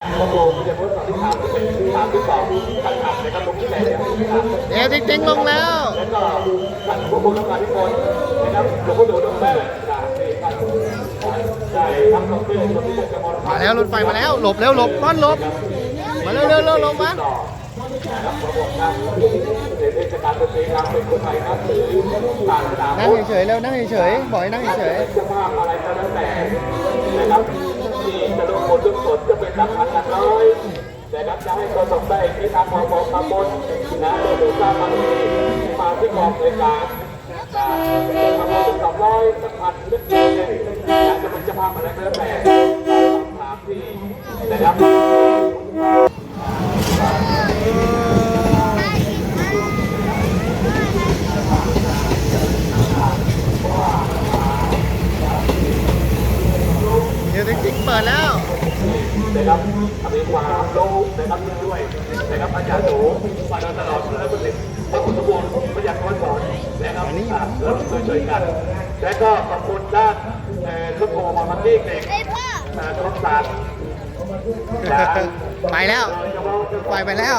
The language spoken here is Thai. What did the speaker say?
เป็นสามที่สองขัดขัดนะครับตรงนี้แหละเนี่ยนะครับเดี๋ยวจริงๆลงแล้วแล้วก็ท่านผู้บุญรักษาธิคนนะครับหลวงพ่อหลวงดงแม่นะนี่ท่านได้ทำสองเรื่องคนที่จะมรณมาแล้วรถไฟมาแล้วหลบเร็วหลบก้อนหลบมาเร็วเร็วเร็วลงมาต่อนะครับประมวลการในเทศกาลดนตรีครับเป็นคนไทยครับหรือต่างดาวนั่งเฉยๆแล้วนั่งเฉยๆบอกให้นั่งเฉยเคนจะเป็นหลักพันลักร้อยแต่นับจะให้คนตกได้ที่ทางมองตำบลนะหรือทราบบางทีมาที่กองบริการนะทำงานสองร้อยสักพันเล็กเนี่ยนะจะเป็นเจ้าภาพอะไรก็แล้วแต่ตามที่นะครับเดี๋ยวจริงๆเปิดแล้ว นะครับมีความรู้นะครับด้วยนะครับอาจารย์หนูมาตลอดและเป็นพระคุณสมบูรณ์ประหยัดคนสอนนะครับแล้วช่วยๆกันและก็ขอบคุณด้านเอ่อทุกโมมาพันที่เด็กไอ้พ่ออ่าครบสารไปแล้ว ไปไปแล้ว